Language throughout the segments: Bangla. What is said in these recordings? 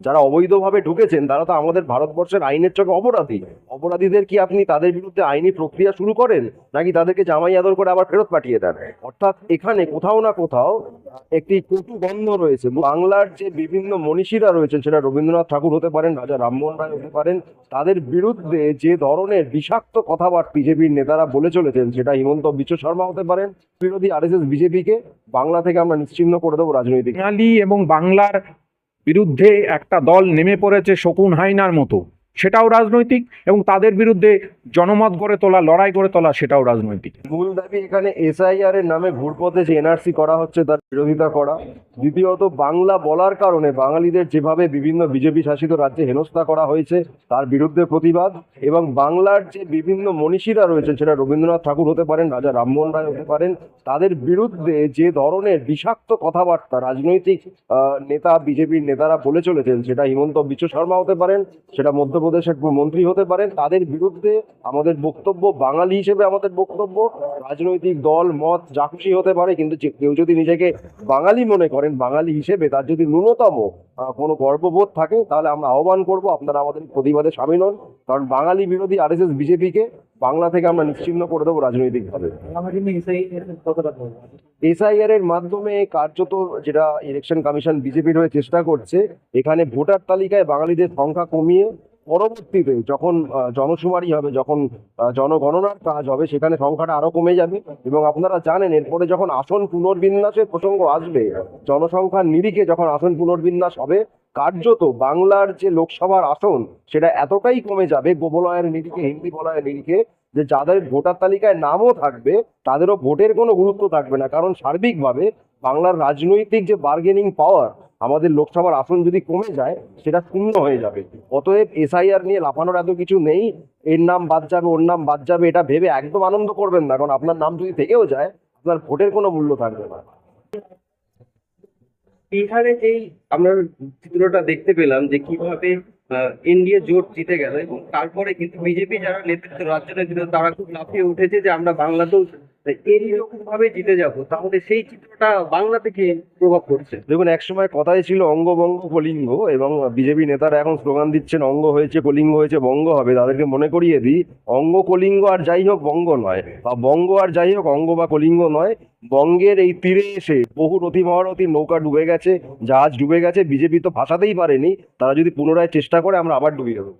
যারা অবৈধভাবে ঢুকেছেন, তারা তো আমাদের ভারতবর্ষের আইনের চোখে অপরাধী। অপরাধীদের কি আপনি তাদের বিরুদ্ধে আইনি প্রক্রিয়া শুরু করেন, নাকি তাদেরকে জামাই আদর করে আবার ফেরত পাঠিয়ে দেন? অর্থাৎ এখানে কোথাও না কোথাও একটি কটু রয়েছে। বাংলার যে বিভিন্ন মনীষীরা রয়েছেন, সেটা রবীন্দ্রনাথ ঠাকুর হতে পারেন, রাজা রামমোহন রায় হতে পারেন, তাদের বিরুদ্ধে যে ধরনের বিষাক্ত কথাবার্তা বিজেপির নেতারা বলে চলেছেন, সেটা হিমন্ত বিশ্ব শর্মা হতে পারেন, বিরোধী আরএসএস বিজেপিকে বাংলা থেকে আমরা নিশ্চিহ্ন করে দেবো রাজনৈতিক। এবং বাংলার বিরুদ্ধে একটা দল নেমে পড়েছে শকুন হাইনার মতো। সেটাও রাজনৈতিক এবং তাদের বিরুদ্ধে জনমত গড়ে তোলা, লড়াই গড়ে তোলা সেটাও রাজনৈতিক। মূল দাবি এখানে এসআইআর এর নামে ঘুরপথে যে এনআরসি করা হচ্ছে তার বিরোধিতা করা। দ্বিতীয়ত, বাংলা বলার কারণে বাঙালিদের যেভাবে বিভিন্ন বিজেপি শাসিত রাজ্যে হেনস্থা করা হয়েছে, তার বিরুদ্ধে প্রতিবাদ এবং বাংলার যে বিভিন্ন মনীষীরা রয়েছেন, সেটা রবীন্দ্রনাথ ঠাকুর হতে পারেন, রাজা রামমোহন রায় হতে পারেন, তাদের বিরুদ্ধে যে ধরনের বিষাক্ত কথাবার্তা রাজনৈতিক নেতা, বিজেপির নেতারা বলে চলেছেন, সেটা হিমন্ত বিশ্ব শর্মা হতে পারেন, সেটা মধ্যপ্রদেশের মন্ত্রী হতে পারেন, তাদের বিরুদ্ধে আমাদের বক্তব্য, বাঙালি হিসেবে আমাদের বক্তব্য, রাজনৈতিক দল, মত, যা খুশি হতে পারে, কিন্তু কেউ যদি নিজেকে বাঙালি মনে করেন, বাঙালি হিসেবে তার যদি ন্যূনতম কোনো গর্ববোধ থাকে, তাহলে আমরা আহ্বান করব আপনারা আমাদের প্রতিবাদে সামিল হন, কারণ বাঙালি বিরোধী আরএসএস, বিজেপিকে বাংলা থেকে আমরা নিশ্চিহ্ন করে দেবো রাজনৈতিকভাবে। এসআইআর এর মাধ্যমে কার্যত যেটা ইলেকশন কমিশন বিজেপির হয়ে চেষ্টা করছে, এখানে ভোটার তালিকায় বাঙালিদের সংখ্যা কমিয়ে পরবর্তীতে যখন জনশুমারি হবে, যখন জনগণনার কাজ হবে, সেখানে সংখ্যাটা আরও কমে যাবে এবং আপনারা জানেন, এরপরে যখন আসন পুনর্বিন্যাসের প্রসঙ্গ আসবে, জনসংখ্যার নিরিখে যখন আসন পুনর্বিন্যাস হবে, কার্যত বাংলার যে লোকসভার আসন, সেটা এতটাই কমে যাবে গোবলয়ের নিরিখে, হিন্দি বলয়ের নিরিখে, যে যাদের ভোটার তালিকায় নামও থাকবে, তাদেরও ভোটের কোনো গুরুত্ব থাকবে না। কারণ সার্বিকভাবে বাংলার রাজনৈতিক যে বার্গেনিং পাওয়ার আমাদের লোকসভার আসন যদি কমে যায়, সেটা শূন্য হয়ে যাবে। অতএব এসআইআর নিয়ে লাফানোর এত কিছু নেই। এর নাম বাদ যাবে, ওর নাম বাদ যাবে, এটা ভেবে একদম আনন্দ করবেন না, কারণ আপনার নাম যদি থেকেও যায়, আপনার ভোটের কোনো মূল্য থাকবে না। বিহারে যেই আমরা চিত্রটা দেখতে পেলাম যে কীভাবে এনডিএ জোট জিতে গেল এবং তারপরে কিন্তু বিজেপি যারা নেতৃত্ব রাজ্য তারা খুব লাফিয়ে উঠেছে যে আমরা বাংলাতেও এইরকম ভাবে জিতে যাব তাহলে সেই চিত্রটা বাংলা থেকে প্রভাব পড়ছে। দেখুন একসময় কথাই ছিল অঙ্গবঙ্গ কলিঙ্গ এবং বিজেপি নেতারা এখন স্লোগান দিচ্ছেন অঙ্গ হয়েছে কলিঙ্গ হয়েছে বঙ্গ হবে। তাদেরকে মনে করিয়ে দিই অঙ্গ কলিঙ্গ আর যাই হোক বঙ্গ নয় বা বঙ্গ আর যাই হোক অঙ্গ বা কলিঙ্গ নয় বঙ্গের এই তীরে এসে বহু রতি মহারথীর নৌকা ডুবে গেছে জাহাজ ডুবে গেছে বিজেপি তো ভাসাতেই পারেনি তারা যদি পুনরায় চেষ্টা করে আমরা আবার ডুবিয়ে দেবো।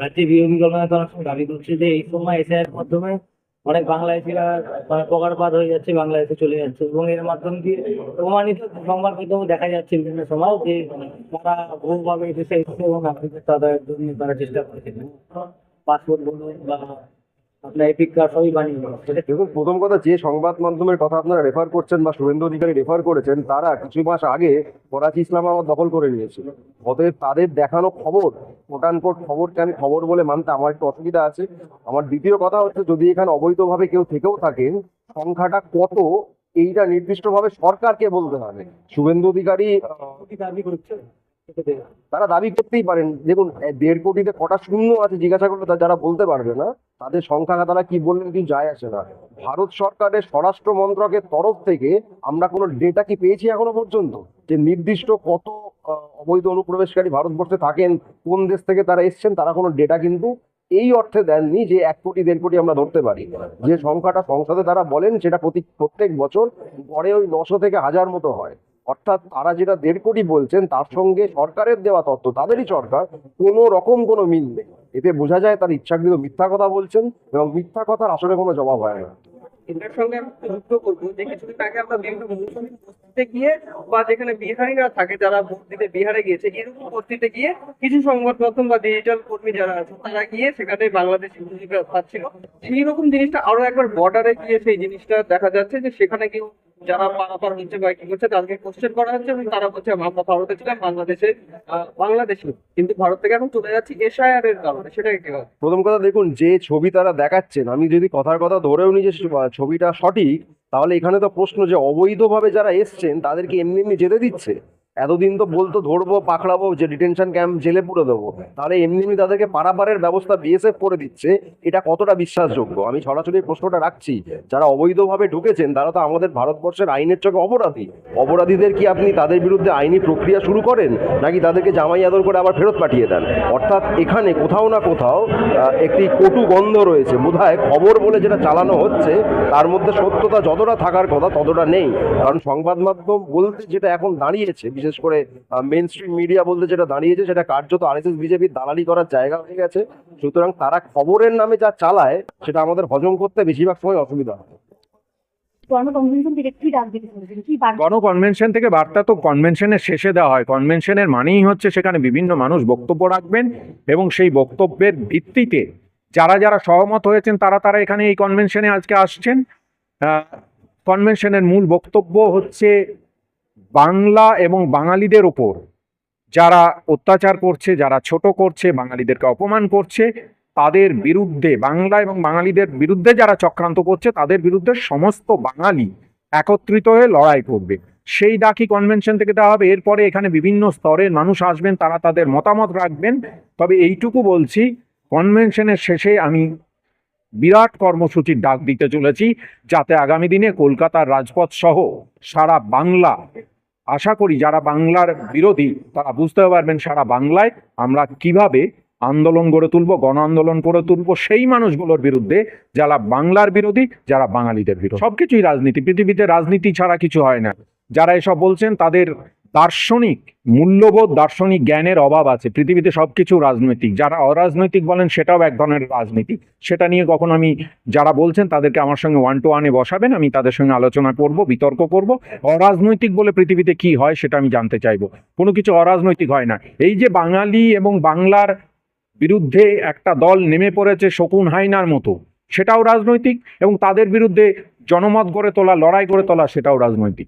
রাজ্যে বিরোধী দলনেতা অনেক দাবি করছে যে এই সময় এসআইয়ের মাধ্যমে অনেক বাংলাদেশিরা মানে পকারপাত হয়ে যাচ্ছে বাংলাদেশে চলে যাচ্ছে। এবং এর মাধ্যম দিয়ে প্রমাণিত সংবাদ মাধ্যমে দেখা যাচ্ছে বিভিন্ন সময় যে তারা বহুভাবে এসেছে এবং তাদের তারা চেষ্টা করেছে। পাসপোর্ট বলুন বা আপনার এপিক কার্ড সবই বানিয়ে নিয়েছে দেখুন প্রথম কথা যে সংবাদ মাধ্যমের কথা আপনারা রেফার করছেন বা শুভেন্দু অধিকারী রেফার করেছেন তারা কিছু মাস আগে করাচি ইসলামাবাদ দখল করে নিয়েছিল। অতএব তাদের দেখানো খবর কোট খবরকে আমি খবর বলে মানতে আমার একটু অসুবিধা আছে। আমার দ্বিতীয় কথা হচ্ছে যদি এখানে অবৈধভাবে কেউ থেকেও থাকেন সংখ্যাটা কত এইটা নির্দিষ্টভাবে সরকারকে বলতে হবে। শুভেন্দু অধিকারী দাবি করছে তারা দাবি করতেই পারেন, দেখুন দেড় কোটিতে কটা শূন্য আছে জিজ্ঞাসা করলে যারা বলতে পারবে না, তাদের সংখ্যা তারা কি বললেন কিছু যায় আসে না। ভারত সরকারের স্বরাষ্ট্র মন্ত্রকের তরফ থেকে আমরা কোনো ডেটা কি পেয়েছি এখনও পর্যন্ত? যে নির্দিষ্ট কত অবৈধ অনুপ্রবেশকারী ভারতবর্ষে থাকেন, কোন দেশ থেকে তারা এসছেন, তারা কোনো ডেটা কিন্তু এই অর্থে দেননি যে এক কোটি, দেড় কোটি আমরা ধরতে পারি। যে সংখ্যাটা সংসদে তারা বলেন সেটা প্রতি, প্রত্যেক বছর গড়ে ওই নশো থেকে হাজার মতো হয়। অর্থাৎ তারা যেটা দেড় কোটি বলছেন, তার সঙ্গে সরকারের দেওয়া তথ্য তাদেরই সরকার, কোনো রকম কোনো মিল নেই। এতে বোঝা যায় তার ইচ্ছাকৃত মিথ্যা কথা বলছেন এবং মিথ্যা কথার আসলে কোনো জবাব হয় না। সেই রকম জিনিসটা আরও একবার বর্ডারে গিয়ে সেই জিনিসটা দেখা যাচ্ছে যে সেখানে কেউ যারা পারাপার হচ্ছে বা কি করছে, তাদেরকে কোশ্চেন করা হচ্ছে এবং তারা বলছে আমরা ভারতে ছিলাম বাংলাদেশে বাংলাদেশি। কিন্তু ভারত থেকে এখন চলে যাচ্ছি এশায়ার এর কারণে। সেটা কি প্রথম কথা দেখুন, যে ছবি তারা দেখাচ্ছেন, আমি যদি কথার কথা ধরেও নিজে ছবিটা সঠিক, তাহলে এখানে তো প্রশ্ন যে অবৈধভাবে যারা এসছেন, তাদেরকে এমনি এমনি যেতে দিচ্ছে। এতদিন তো বলতো ধরবো পাকড়াবো যে ডিটেনশন ক্যাম্প জেলে পুরে দেবো। তাহলে এমনি এমনি তাদেরকে পারাপারের ব্যবস্থা বিএসএফ করে দিচ্ছে এটা কতটা বিশ্বাসযোগ্য? আমি সরাসরি প্রশ্নটা রাখছি যারা অবৈধভাবে ঢুকেছেন তারা তো আমাদের ভারতবর্ষের আইনের চোখে অপরাধী। অপরাধীদের কি আপনি তাদের বিরুদ্ধে আইনি প্রক্রিয়া শুরু করেন নাকি তাদেরকে জামাই আদর করে আবার ফেরত পাঠিয়ে দেন? অর্থাৎ এখানে কোথাও না কোথাও একটি কটু গন্ধ রয়েছে। বোধহয় খবর বলে যেটা চালানো হচ্ছে তার মধ্যে সত্যতা যতটা থাকার কথা ততটা নেই। কারণ সংবাদ মাধ্যম বলতে যেটা এখন দাঁড়িয়েছে বিশেষ করে মেন স্ট্রিম মিডিয়া বলতে যেটা দাঁড়িয়েছে সেটা কার্যত আরএসএস বিজেপির দালালি করার জায়গা হয়ে গেছে। সুতরাং তারা খবরের নামে যা চালায় সেটা আমাদের হজম করতে বেশিরভাগ সময় অসুবিধা হয়। গণকনভেনশন থেকে বার্তা? গণ কনভেনশন থেকে বার্তা তো কনভেনশনের শেষে দেওয়া হয়। কনভেনশনের মানেই হচ্ছে সেখানে বিভিন্ন মানুষ বক্তব্য রাখবেন এবং সেই বক্তব্যের ভিত্তিতে যারা যারা সহমত হয়েছেন তারা তারা এখানে এই কনভেনশনে আজকে আসছেন। কনভেনশনের মূল বক্তব্য হচ্ছে বাংলা এবং বাঙালিদের ওপর যারা অত্যাচার করছে, যারা ছোট করছে, বাঙালিদেরকে অপমান করছে, তাদের বিরুদ্ধে, বাংলা এবং বাঙালিদের বিরুদ্ধে যারা চক্রান্ত করছে, তাদের বিরুদ্ধে সমস্ত বাঙালি একত্রিত হয়ে লড়াই করবে। সেই ডাকি কনভেনশন থেকে দেওয়া হবে। এরপরে এখানে বিভিন্ন স্তরের মানুষ আসবেন, তারা তাদের মতামত রাখবেন। তবে এইটুকু বলছি কনভেনশনের শেষে আমি বিরাট কর্মসূচির ডাক দিতে চলেছি, যাতে আগামী দিনে কলকাতার রাজপথ সহ সারা বাংলা, আশা করি যারা বাংলার বিরোধী, তারা বুঝতে পারবেন সারা বাংলায় আমরা কীভাবে আন্দোলন গড়ে তুলব, গণ আন্দোলন করে তুলবো, সেই মানুষগুলোর বিরুদ্ধে যারা বাংলার বিরোধী, যারা বাঙালিদের বিরোধী। সবকিছুই রাজনীতি, পৃথিবীতে রাজনীতি ছাড়া কিছু হয় না। যারা এসব বলছেন, তাদের দার্শনিক, মূল্যবোধ দার্শনিক জ্ঞানের অভাব আছে। পৃথিবীতে সবকিছু রাজনৈতিক। যারা অরাজনৈতিক বলেন, সেটাও এক ধরনের রাজনীতি। সেটা নিয়ে কখন আমি, যারা বলছেন, তাদেরকে আমার সঙ্গে ওয়ান টু ওয়ানে বসাবেন। আমি তাদের সঙ্গে আলোচনা করব, বিতর্ক করব। অরাজনৈতিক বলে পৃথিবীতে কি হয়, সেটা আমি জানতে চাইব। কোনো কিছু অরাজনৈতিক হয় না। এই যে বাঙালি এবং বাংলার বিরুদ্ধে একটা দল নেমে পড়েছে শকুন হাইনার মতো, সেটাও রাজনৈতিক এবং তাদের বিরুদ্ধে জনমত গড়ে তোলা, লড়াই গড়ে তোলা, সেটাও রাজনৈতিক।